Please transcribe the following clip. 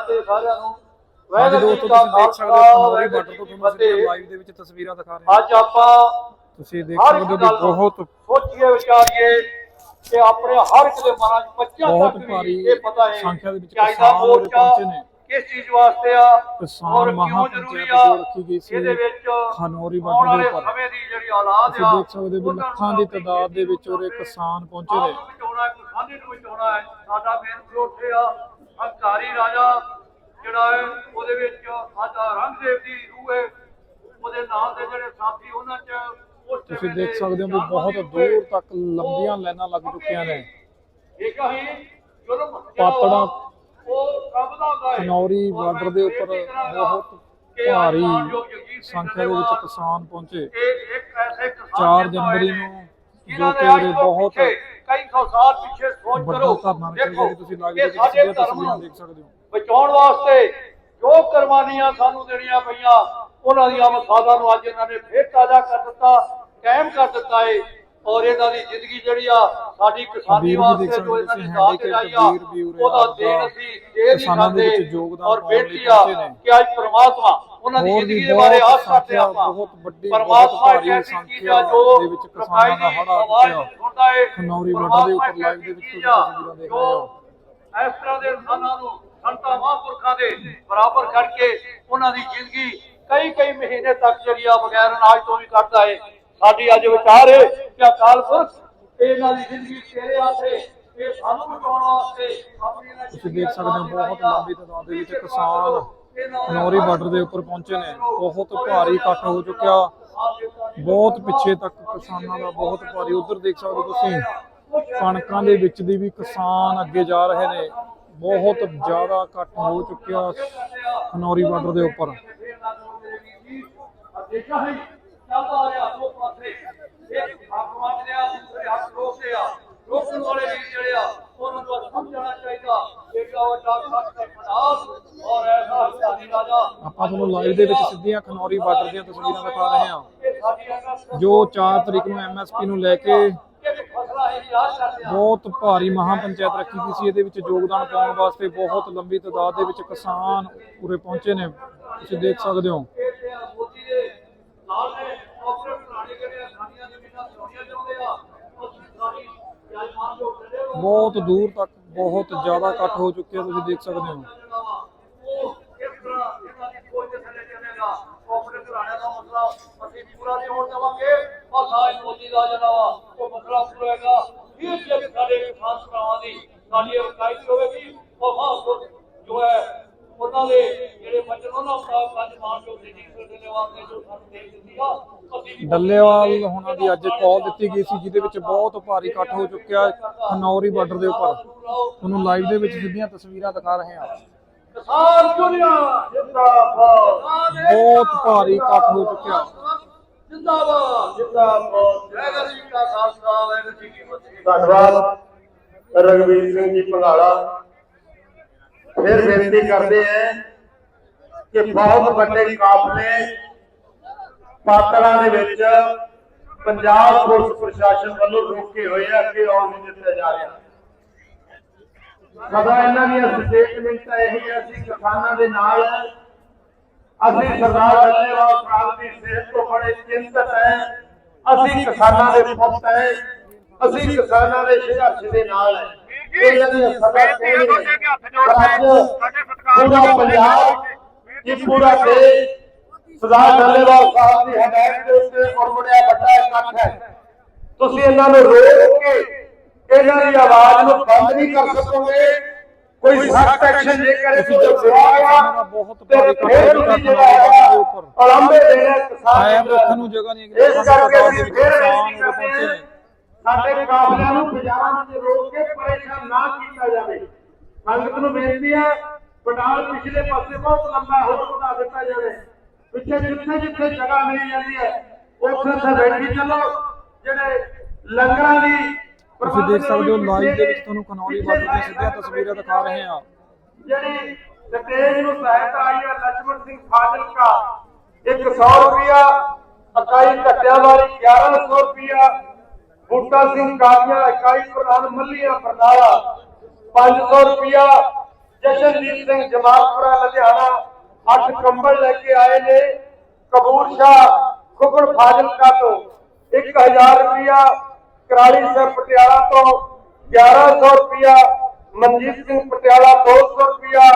ਤੇ ਸਾਰਿਆਂ ਨੂੰ ਦੋਸਤੋ ਜੀ ਤੁਸੀਂ ਦੇਖ ਸਕਦੇ ਹੋ ਖਾਲਸਾ, ਬਾਰਡਰ ਤੋਂ ਤੁਹਾਨੂੰ ਕੀ ਲਾਈਵ ਦੇ ਵਿੱਚ ਤਸਵੀਰਾਂ ਦਿਖਾ ਰਹੇ ਹਾਂ। ਅੱਜ ਆਪਾਂ ਤੁਸੀਂ ਦੇਖ ਹਰ ਇੱਕ ਸਕਦੇ ਹੋ ਗੱਲ ਵੀ ਬਹੁਤ ਸੋਚੀਏ ਵਿਚਾਰੀਏ ਕਿ ਆਪਣੇ ਹਰ ਇੱਕ ਦੇ ਮਨਾਂ 'ਚ ਬੱਚਿਆਂ ਬਹੁਤ ਤੱਕ ਭਾਰੀ ਵੀ ਇਹ ਪਤਾ ਹੈ ਸੰਖਿਆ ਦੇ ਵਿੱਚ ਕਿ ਅੱਜ ਦਾ ਕਿਸਾਨ ਉਰੇ ਮੋਰਚਾ ਪਹੁੰਚੇ ਨੇ। ਕਿਸ ਚੀਜ਼ ਵਾਸਤੇ ਆ ਕਿਸਾਨ ਔਰ ਕਿਉਂ ਮਹਾਂ ਜ਼ਰੂਰੀ ਪੰਚਾਇਤ ਆ? ਜੋ ਰੱਖੀ ਗਈ ਸੀ। ਇਹਦੇ ਵਿੱਚ ਖਨੌਰੀ ਆਉਣ ਬਾਰਡਰ ਦੇ ਵਾਲੇ ਉੱਪਰ। ਸਮੇਂ ਦੀ ਜਿਹੜੀ ਔਲਾਦ ਤੁਸੀਂ ਆ ਦੇਖ ਸਕਦੇ ਹੋ ਵੀ ਉਹਨਾਂ ਲੱਖਾਂ ਦੀ ਤਾਦਾਦ ਦੇ ਵਿੱਚ ਉਰੇ ਕਿਸਾਨ ਪਹੁੰਚੇ ਨੇ। ਆਪ ਬਚਾਉਣਾ ਕਿਸਾਨੀ ਨੂੰ ਬਚਾਉਣਾ ਹੈ। ਸਾਡਾ ਮੇਨ ਉੱਥੇ ਆ ਹੰਕਾਰੀ ਰਾਜਾ ਜਿਹੜਾ ਹੈ ਉਹਦੇ ਵਿੱਚ ਸਾਡਾ ਰੰਗਦੇਵ ਦੀ ਰੂਹ ਹੈ। ਉਹਦੇ ਨਾਲ ਦੇ ਜਿਹੜੇ ਸਾਥੀ ਉਹਨਾਂ ਚ ਤੁਸੀਂ ਦੇਖ ਸਕਦੇ ਹੋ ਜਾਨਵਰ ਬਹੁਤ। ਦੂਰ ਤੱਕ ਲੰਬੀਆਂ ਲਾਈਨਾਂ ਲੱਗ ਚੁੱਕੀਆਂ ਨੇ। ਇੱਕ ਹੀ ਜ਼ੁਲਮ ਪਾਤੜਾਂ ਉਹ ਕੰਬਦਾ ਹੁੰਦਾ ਹੈ ਖਨੌਰੀ ਬਾਰਡਰ ਦੇ ਉੱਪਰ ਬਹੁਤ ਕਿ ਅੱਜ ਭਾਰੀ ਸੰਖਿਆ ਦੇ ਵਿੱਚ ਕਿਸਾਨ ਪਹੁੰਚੇ। ਇਹ ਇੱਕ ਐਸੇ ਕਿਸਾਨ 4 ਨੇਤਾ ਹੋਏ ਜਨਵਰੀ ਨੇ, ਜੋ ਕਿ ਅੱਜ ਬਹੁਤ ਕਈ ਸੌ ਸਾਲ ਪਿੱਛੇ ਸੋਚ ਕਰੋ। ਧਰਨਾ ਰੱਖਿਆ ਗਿਆ ਕਿ ਤੁਸੀਂ ਲਾਈਵ ਦੇ ਇਹ ਸਾਡੇ ਧਰਮ ਨੂੰ ਦੇਖ ਸਕਦੇ ਹੋ। ਬਚਾਉਣ ਵਾਸਤੇ ਜੋ ਕੁਰਬਾਨੀਆਂ ਸਾਨੂੰ ਦੇਣੀਆਂ ਪਈਆਂ ਉਹਨਾਂ ਦੀਆਂ ਮਸਾਲਾਂ ਨੂੰ ਅੱਜ ਇਹਨਾਂ ਨੇ ਫੇਰ ਤਾਜ਼ਾ ਕਰ ਦਿੱਤਾ ਕਾਇਮ ਕਰ ਦਿੱਤਾ ਏ। ਔਰ ਇਹਨਾਂ ਦੀ ਜ਼ਿੰਦਗੀ ਜਿਹੜੀ ਆ ਸਾਡੀ ਕਿਸਾਨੀ ਵਾਸਤੇ ਜੋ ਇਹਨਾਂ ਦਾਤ handicap ਚੜਾਈ ਆ ਉਹਦਾ ਦੇਣ ਅਸੀਂ ਦੇ ਨਹੀਂ ਕਿਸਾਨਾਂ ਦੇ ਸਕਦੇ ਵਿੱਚ ਯੋਗਦਾਨ ਔਰ ਬੇਨਤੀ ਆ ਨੇ। ਕਿ ਅੱਜ ਪ੍ਰਮਾਤਮਾ ਉਹਨਾਂ ਦੀ ਜ਼ਿੰਦਗੀ ਦੇ ਬਾਰੇ ਆਸ ਕਰਦੇ ਆਪਾਂ ਬਹੁਤ ਵੱਡੀ, ਬਹੁਤ ਪਰਮਾਤਮਾ ਇੱਕ ਐਸੀ ਚੀਜ਼ ਆ ਜੋ ਦੇ ਵਿੱਚ ਕਿਸਾਨਾਂ ਦਾ ਹੜ੍ਹ ਆ ਆਵਾਜ਼ ਚੁੱਕਿਆ। ਸੁਣਦਾ ਏ ਖਨੌਰੀ ਬਾਰਡਰ ਦੇ ਉੱਪਰ ਲਾਈਵ ਵਿੱਚ ਤਸਵੀਰਾਂ ਦੇਖ ਰਹੇ ਹੋ। ਇਸ ਤਰ੍ਹਾਂ ਦੇ ਇਨਸਾਨਾਂ ਨੂੰ ਸੰਤਾਂ ਮਹਾਂਪੁਰਖਾਂ ਦੇ ਬਰਾਬਰ ਕਰਕੇ ਉਹਨਾਂ ਦੀ ਜ਼ਿੰਦਗੀ ਕਈ ਕਈ ਮਹੀਨੇ ਤੱਕ ਜਿਹੜੀ ਆ ਬਗੈਰ ਅਨਾਜ ਤੋਂ ਵੀ ਕੱਢਦਾ ਏ ਸਾਡੀ ਅੱਜ ਵਿਚਾਰ ਏ ਕਿ ਅਕਾਲ ਪੁਰਖ ਇਹਨਾਂ ਦੀ ਜ਼ਿੰਦਗੀ ਤੇਰੇ ਆਸਰੇ ਇਹ ਸਾਨੂੰ ਬਚਾਉਣ ਵਾਸਤੇ ਆਪਣੀ ਇਹਨਾਂ ਤੁਸੀਂ ਦੇਖ ਸਕਦੇ ਹੋ ਬਹੁਤ ਲੰਬੀ ਤਾਦਾਦ ਦੇ ਵਿੱਚ ਕਿਸਾਨ ਖਨੌਰੀ ਬਾਰਡਰ ਦੇ ਉੱਪਰ ਪਹੁੰਚੇ ਨੇ। ਬਹੁਤ ਭਾਰੀ ਇਕੱਠ ਹੋ ਚੁੱਕਿਆ। ਬਹੁਤ ਪਿੱਛੇ ਤੱਕ ਕਿਸਾਨਾਂ ਦਾ ਬਹੁਤ ਭਾਰੀ। ਉਧਰ ਦੇਖ ਸਕਦੇ ਹੋ ਤੁਸੀਂ ਕਣਕਾਂ ਦੇ ਵਿੱਚ ਦੀ ਵੀ ਕਿਸਾਨ ਅੱਗੇ ਜਾ ਰਹੇ ਨੇ। ਬਹੁਤ ਜ਼ਿਆਦਾ ਇਕੱਠ ਹੋ ਚੁੱਕਿਆ ਖਨੌਰੀ ਬਾਰਡਰ ਦੇ ਉੱਪਰ। ਦੇਖਾ ਹੈ ਚੱਲਦਾ ਆ ਰਿਹਾ ਦੋ ਪਾਸੇ। ਇੱਕ ਹੱਕ ਮੰਗਦੇ ਆ ਦੂਸਰੇ ਹੱਕ ਰੋਕਦੇ ਆ ਰੋਕਣ ਵਾਲੇ ਵੀ ਜਿਹੜੇ ਆ ਉਹਨਾਂ ਨੂੰ ਸਮਝਣਾ ਚਾਹੀਦਾ ਏਡਾ ਵੱਡਾ ਸੱਚ ਦਾ ਖਨਾਸ ਔਰ ਐਸਾ ਹਜ਼ਾਰੀ ਰਾਜਾ ਆਪਾਂ ਤੁਹਾਨੂੰ ਲਾਈਵ ਦੇ ਵਿੱਚ ਸਿੱਧੀਆਂ ਖਨੌਰੀ ਬਾਰਡਰ ਦੀਆਂ ਤਸਵੀਰਾਂ ਦਿਖਾ ਰਹੇ ਹਾਂ। ਇਹ ਜੋ 4 ਤਰੀਕ ਨੂੰ ਐਮਐਸਪੀ ਨੂੰ ਲੈ ਕੇ ਇਹ ਬਹੁਤ ਭਾਰੀ ਮਹਾਂ ਪੰਚਾਇਤ ਰੱਖੀ ਗਈ ਸੀ ਇਹਦੇ ਵਿੱਚ ਯੋਗਦਾਨ ਪਾਉਣ ਵਾਸਤੇ ਬਹੁਤ ਲੰਬੀ ਤਾਦਾਦ ਦੇ ਵਿੱਚ ਕਿਸਾਨ ਉਰੇ ਪਹੁੰਚੇ ਨੇ। ਤੁਸੀਂ ਦੇਖ ਸਕਦੇ ਹੋ ਇਹ ਤੇ ਆ ਮੋਦੀ ਦੇ ਨਾਲ ਨੇ ਆਪਰੇਟ ਬਣਾਣੇ ਜਿਹੜੇ ਸਾਡੀਆਂ ਜ਼ਮੀਨਾਂ ਚੋਣੀਆਂ ਚਾਹੁੰਦੇ ਆ ਅਸੀਂ ਸਾਡੀ ਜਜਮਾਨ ਜੋ ਕਰਦੇ ਹੋ ਬਹੁਤ ਦੂਰ ਤੱਕ ਬਹੁਤ ਜ਼ਿਆਦਾ ਇਕੱਠ ਹੋ ਚੁੱਕਿਆ ਤੁਸੀਂ ਦੇਖ ਸਕਦੇ ਹੋ। ਉਹ ਇਸ ਤਰ੍ਹਾਂ ਇਹਨਾਂ ਦੀ ਕੋਈ ਤੇ ਥੱਲੇ ਚੱਲੇਗਾ ਆਪਰੇਟ ਬਣਾਣੇ ਦਾ ਮਸਲਾ ਅਸੀਂ ਪੂਰਾ ਨਹੀਂ ਹੋਣ ਦੇਵਾਂਗੇ ਔਰ ਸਾਜ ਮੋਦੀ ਦਾ ਜਿਹੜਾ ਵਾ ਉਹ ਮਸਲਾ ਪੂਰਾ ਹੋਏਗਾ ਇਹ ਜਿਹੜੇ ਸਾਡੇ ਕਿਸਾਨ ਭਰਾਵਾਂ ਦੀ ਸਾਡੀ ਇਕਾਈ ਹੋਵੇਗੀ ਉਹ ਮਹਾਂਪੁਰਖ ਜੋ ਹੈ ਉਹਨਾਂ ਦੇ ਜਿਹੜੇ ਬਚਨ ਉਹਨਾਂ ਦਾ ਅੱਜ ਮਾਨ ਜੋ ਜੀ ਦੇ ਵਾਸਤੇ ਜੋ ਸਾਨੂੰ ਦੇ ਦਿੱਤੀ ਆ ਅਸੀਂ ਵੀ ਡੱਲੇਵਾਲ ਹੋਣਾ ਦੀ ਅੱਜ ਕਾਲ ਦਿੱਤੀ ਗਈ ਸੀ ਜਿਹਦੇ ਵਿੱਚ ਬਹੁਤ ਭਾਰੀ ਇਕੱਠ ਹੋ ਚੁੱਕਿਆ ਖਨੌਰੀ ਬਾਰਡਰ ਦੇ ਉੱਪਰ। ਤੁਹਾਨੂੰ ਲਾਈਵ ਦੇ ਵਿੱਚ ਸਿੱਧੀਆਂ ਤਸਵੀਰਾਂ ਦਿਖਾ ਰਹੇ ਹਾਂ। ਕਿਸਾਨ ਦੁਨੀਆ ਜਿੰਦਾਬਾਦ। ਬਹੁਤ ਭਾਰੀ ਇਕੱਠ ਹੋ ਚੁੱਕਿਆ। ਜਿੰਦਾਬਾਦ। ਜਿੰਦਾਬਾਦ। ਜੈ ਗਰੀ ਕਾ ਖਾਲਸਾ ਵਾਹਿਗੁਰੂ ਜੀ ਕੀ ਫਤਿਹ। ਧੰਨਵਾਦ। ਰਗਵੀਰ ਸਿੰਘ ਜੀ ਪੰਗਾਲਾ ਫਿਰ ਬੇਨਤੀ ਕਰਦੇ ਹੈ ਕਿ ਬਹੁਤ ਵੱਡੇ ਕਾਫਲੇ ਪਾਤੜਾਂ ਦੇ ਵਿੱਚ ਪੰਜਾਬ ਪੁਲਿਸ ਪ੍ਰਸ਼ਾਸਨ ਵੱਲੋਂ ਰੋਕੇ ਹੋਏ ਆ ਕਿ ਆਉਣ ਨਹੀਂ ਦਿੱਤਾ ਸਦਾ ਇਹਨਾਂ ਦੀਆਂ ਸਟੇਟਮੈਂਟ ਇਹੀ ਹੈ ਅਸੀਂ ਕਿਸਾਨਾਂ ਦੇ ਨਾਲ ਅਸੀਂ ਸਰਦਾਰ ਡੱਲੇਵਾਲ ਸਾਹਿਬ ਦੀ ਸਿਹਤ ਤੋਂ ਬੜੇ ਚਿੰਤਤ ਹੈ। ਅਸੀਂ ਕਿਸਾਨਾਂ ਦੇ ਪੁੱਤ ਹੈ। ਅਸੀਂ ਕਿਸਾਨਾਂ ਦੇ ਸੰਘਰਸ਼ ਦੇ ਨਾਲ ਹੈ। ਪਰ ਪੂਰਾ ਪੰਜਾਬ ਇਹ ਪੂਰਾ ਦੇਸ਼ ਸਰਦਾਰ ਡੱਲੇਵਾਲ ਸਾਹਿਬ ਦੀ ਹਦਾਇਤ ਦੇ ਉੱਤੇ ਉਰਮੜਿਆ ਵੱਡਾ ਇਕੱਠ ਹੈ। ਤੁਸੀਂ ਇਹਨਾਂ ਨੂੰ ਰੋਕ ਕੇ ਇਹਨਾਂ ਦੀ ਆਵਾਜ਼ ਨੂੰ ਬੰਦ ਨਹੀਂ ਕਰ ਸਕੋਗੇ। ਕੋਈ ਸਖਤ ਐਕਸ਼ਨ ਜੇਕਰ ਇਹ ਤੋਂ ਹੋਇਆ ਬਹੁਤ ਇਕੱਠ ਫਿਰ ਚੁੱਕਿਆ ਜਿਹੜਾ ਅਲੰਬੇ ਦੇਣਾ ਕਿਸਾਨ ਰੱਖਣ ਨੂੰ ਜਗ੍ਹਾ ਨਹੀਂ ਇਸ ਕਰਕੇ ਅਸੀਂ ਫਿਰ ਉਰੇ ਕਰਦੇ। ਸਾਡੇ ਕਾਫਲਿਆਂ ਨੂੰ ਬਾਜ਼ਾਰਾਂ 'ਚ ਰੋਕ ਕੇ ਪਰੇਸ਼ਾਨ ਨਾ ਕੀਤਾ ਜਾਵੇ। ਸੰਗਤ ਨੂੰ ਬੇਨਤੀ ਹੈ ਪੰਡਾਲ ਪਿਛਲੇ ਪਾਸੇ ਬਹੁਤ ਲੰਬਾ ਹੋਰ ਬਣਾ ਦਿੱਤਾ ਜਾਵੇ। ਪਿੱਛੇ ਜਿੱਥੇ ਜਿੱਥੇ ਜਗ੍ਹਾ ਮਿਲ ਜਾਂਦੀ ਹੈ ਉੱਥੇ ਉੱਥੇ ਬੈਠੀ ਚੱਲੋ। ਜਿਹੜੇ ਲੰਗਰਾਂ ਦੀ ਤੁਸੀਂ ਦੇਖ ਸਕਦੇ ਹੋ ਲਾਈਵ ਦੇ ਵਿੱਚ ਤੁਹਾਨੂੰ ਕਨੌਰੀ ਵਾਸਤੇ ਦੀਆਂ ਸਿੱਧੀਆਂ ਤਸਵੀਰਾਂ ਦਿਖਾ ਰਹੇ ਹਾਂ। ਜਿਹੜੀ ਸਟੇਜ ਨੂੰ ਸਹਾਇਤਾ ਆਈ ਹੈ ਲਛਮਣ ਸਿੰਘ ਫਾਜ਼ਿਲਕਾ 100 ਰੁਪਿਆ ਇਕਾਈ ਘਟਿਆ ਵਾਲੀ 1100 ਰੁਪਿਆ ਬੂਟਾ ਸਿੰਘ ਕਾਦੀਆ ਇਕਾਈ ਪ੍ਰਧਾਨ ਮੱਲੀਆਂ ਬਰਨਾਲਾ 500 ਰੁਪਿਆ ਜਸ਼ਨਦੀਪ ਸਿੰਘ ਜਮਾਲਪੁਰਾ ਲੁਧਿਆਣਾ, ਅੱਠ ਕੰਬਲ ਲੈ ਕੇ ਆਏ ਨੇ, ਕਬੂਰ ਸ਼ਾਹ ਖੁਕਰ ਫਾਜ਼ਿਲਕਾ ਤੋਂ। 1000 ਰੁਪਇਆ ਕਰਾਲੀ ਸਾਹਿਬ ਪਟਿਆਲਾ ਤੋਂ 1100 ਰੁਪਇਆ ਮਨਜੀਤ ਸਿੰਘ ਪਟਿਆਲਾ 200 ਰੁਪਇਆ